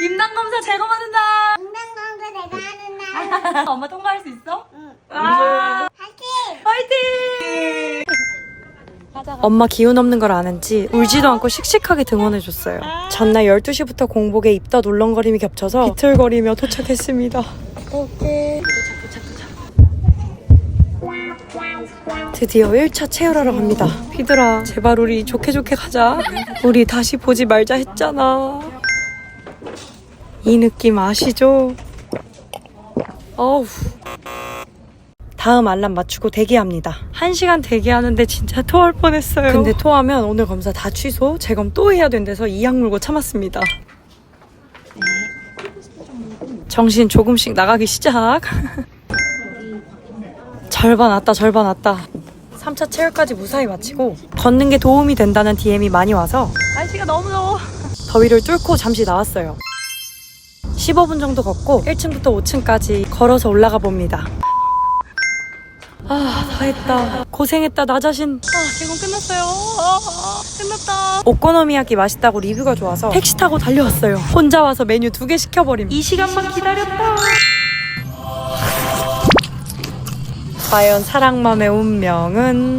임당 검사 제거 받는다. 인간광고 내가 하는 날. 엄마 통과할 수 있어? 응. 아, 파이팅! 파이팅! 엄마 기운 없는 걸 아는지 울지도 않고 씩씩하게 등원해줬어요. 전날 12시부터 공복에 입덧 울렁거림이 겹쳐서 비틀거리며 도착했습니다. 오케이. 드디어 1차 체열하러 갑니다. 피들아, 제발 우리 좋게 좋게 가자. 우리 다시 보지 말자 했잖아. 이 느낌 아시죠? 어우. 다음 알람 맞추고 대기합니다. 한시간 대기하는데 진짜 토할 뻔했어요. 근데 토하면 오늘 검사 다 취소, 재검 또 해야 된대서 이악 물고 참았습니다. 정신 조금씩 나가기 시작. 절반 왔다, 절반 왔다. 3차 체열까지 무사히 마치고 걷는 게 도움이 된다는 DM이 많이 와서 날씨가 너무 더워. 더위를 뚫고 잠시 나왔어요. 15분 정도 걷고 1층부터 5층까지 걸어서 올라가 봅니다. 아, 다 했다. 고생했다, 나 자신. 아, 개건 끝났어요. 아, 아, 끝났다. 오코노미야키 맛있다고 리뷰가 좋아서 택시 타고 달려왔어요. 혼자 와서 메뉴 두 개 시켜버림. 이 시간만 기다렸다. 과연 사랑맘의 운명은